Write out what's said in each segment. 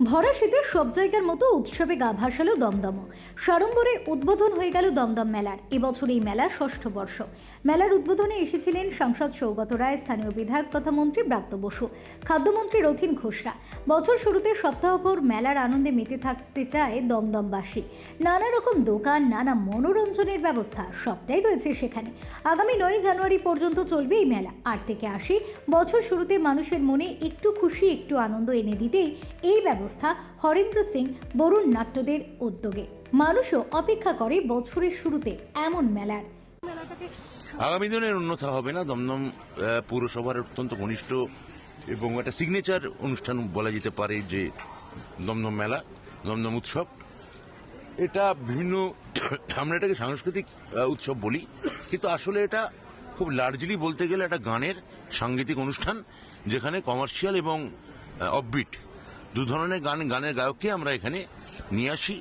ভরা শীতের সব জায়গার মতো উৎসবে গা ভাসালো দমদম সাড়ম্বরে উদ্বোধন হয়ে গেল দমদম মেলার। এবছর এই মেলার ষষ্ঠ বর্ষ। মেলার উদ্বোধনে এসেছিলেন সাংসদ সৌগত রায়, স্থানীয় বিধায়ক তথা মন্ত্রী ব্রাত্য বসু, খাদ্যমন্ত্রী রথিন ঘোষরা বছর শুরুতে সপ্তাহভর মেলার আনন্দে মেতে থাকতে চায় দমদমবাসী। নানা রকম দোকান, নানা মনোরঞ্জনের ব্যবস্থা, সবটাই রয়েছে সেখানে। আগামী নয় জানুয়ারি পর্যন্ত চলবে এই মেলা। আট থেকে আশি বছর শুরুতে মানুষের মনে একটু খুশি, একটু আনন্দ এনে দিতেই এই ব্যবস্থা হরেন্দ্র সিং বরুণ নাট্যদের উদ্যোগে। মানুষও অপেক্ষা করে বছরের শুরুতে এমন মেলার। আগামী দিনের অন্যথা হবে না, দমদম পৌরসভার অত্যন্ত ঘনিষ্ঠ এবং একটা সিগনেচার অনুষ্ঠান বলা যেতে পারে যে দমদম মেলা, দমদম উৎসব। এটা বিভিন্ন, আমরা এটাকে সাংস্কৃতিক উৎসব বলি, কিন্তু আসলে এটা খুব লার্জলি বলতে গেলে একটা গানের সাংগীতিক অনুষ্ঠান, যেখানে কমার্শিয়াল এবং অফবিট দু ধরনের গান গানের গায়ককে আমরা এখানে নিয়ে আসি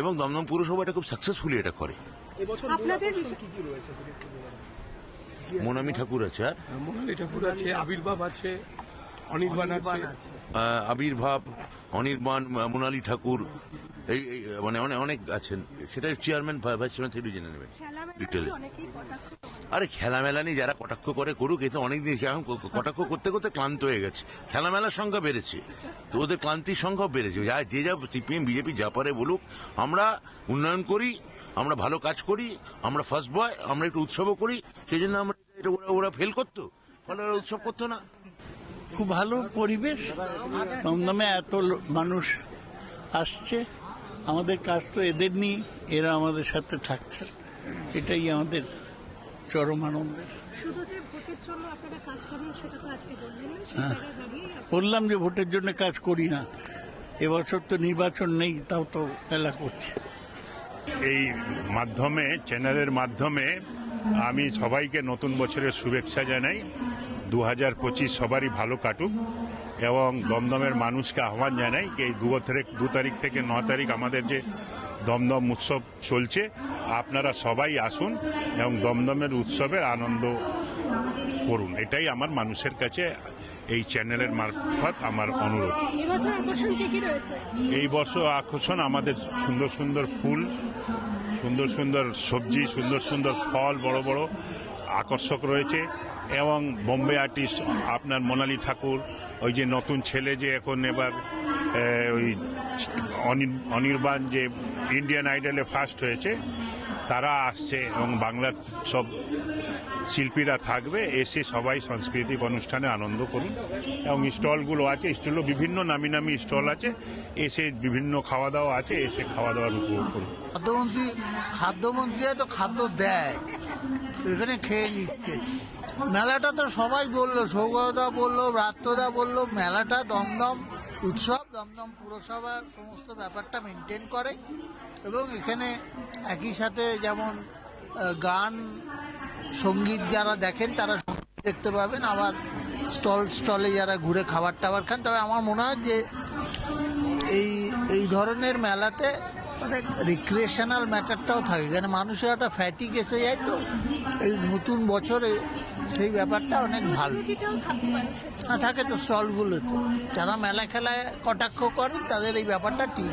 এবং দমদম পুরসভা এটা খুব সাকসেসফুলি এটা করে? মোনামি ঠাকুর আছে। আর মোনালি ঠাকুর আছে আবির্ভাব আছে অনির্বাণ আছে। আবির্ভাব অনির্বাণ মোনালি ঠাকুর এই এই, মানে অনেক অনেক আছেন। সেটা চেয়ারম্যান ভাইস চেয়ারম্যান থেকে জেনে নেবেন। ডিটেলে আরে খেলামেলা নিয়ে যারা কটাক্ষ করে করুক এতে অনেকদিন এখন কটাক্ষ করতে করতে ক্লান্ত হয়ে গেছে। খেলামেলার সংখ্যা বেড়েছে। তো ওদের ক্লান্তির সংখ্যাও বেড়েছে। যা যে যা সিপিএম বিজেপি যা পারে বলুক আমরা উন্নয়ন করি আমরা ভালো কাজ করি আমরা ফার্স্ট বয় আমরা একটু উৎসবও করি সেই জন্য আমরা এটা ওরা ওরা ফেল করতো। ফলে ওরা উৎসব করতো না। খুব ভালো পরিবেশ। দমদমে এত মানুষ আসছে। আমাদের কাজ তো এদের নিয়ে এরা আমাদের সাথে থাকছে। এটাই আমাদের চরম আনন্দের। শুধু যে ভোটের জন্য আপনারা কাজ করেন সেটা তো আজকে বললেন। না সেই হ্যাঁ। বললাম যে ভোটের জন্য কাজ করি না। এবছর তো নির্বাচন নেই তাও তো মেলা করছে। এই মাধ্যমে চ্যানেলের মাধ্যমে আমি সবাইকে নতুন বছরের শুভেচ্ছা জানাই। দু হাজার পঁচিশ সবারই ভালো কাটুক এবং দমদমের মানুষকে আহ্বান জানাই যে এই দু তারিখ দু তারিখ থেকে ন তারিখ আমাদের যে দমদম উৎসব চলছে আপনারা সবাই আসুন এবং দমদমের উৎসবের আনন্দ করুন। এটাই আমার মানুষের কাছে এই চ্যানেলের মারফত আমার অনুরোধ। এই বর্ষ আকর্ষণ আমাদের সুন্দর সুন্দর ফুল সুন্দর সুন্দর সবজি সুন্দর সুন্দর ফল বড় বড় আকর্ষক রয়েছে এবং বম্বে আর্টিস্ট আপনার মোনালি ঠাকুর, ওই যে নতুন ছেলে যে এখন এবার ওই অনির্বাণ যে ইন্ডিয়ান আইডলে ফার্স্ট হয়েছে তারা আসছে এবং বাংলার সব শিল্পীরা থাকবে, এসে সবাই সাংস্কৃতিক অনুষ্ঠানে আনন্দ করুন। এবং স্টলগুলো আছে স্টলও বিভিন্ন নামি নামি স্টল আছে, এসে বিভিন্ন খাওয়া দাওয়া আছে, এসে খাওয়া দাওয়ার উপভোগ করুন। খাদ্যমন্ত্রী খাদ্যমন্ত্রী তো খাদ্য দেয়, এখানে খেয়ে নিচ্ছে। মেলাটা তো সবাই বলল সৌগতদা বলল, রাত্রদা বলল, মেলাটা দমদম উৎসব, দমদম পুরসভার সমস্ত ব্যাপারটা মেনটেন করে। এবং এখানে একই সাথে যেমন গান, সংগীত যারা দেখেন তারা দেখতে পাবেন। আবার স্টল, স্টলে যারা ঘুরে খাবার টাবার খান, তবে আমার মনে হয় যে এই এই ধরনের মেলাতে অনেক রিক্রিয়েশনাল ম্যাটারটাও থাকে। এখানে মানুষের একটা ফ্যাটিক এসে যায় তো। এই নতুন বছরে সেই ব্যাপারটা অনেক ভালো। পারে সেটা। থাকে তো স্টলগুলোতে। যারা মেলা খেলায় কটাক্ষ করেন, তাদের এই ব্যাপারটা ঠিক।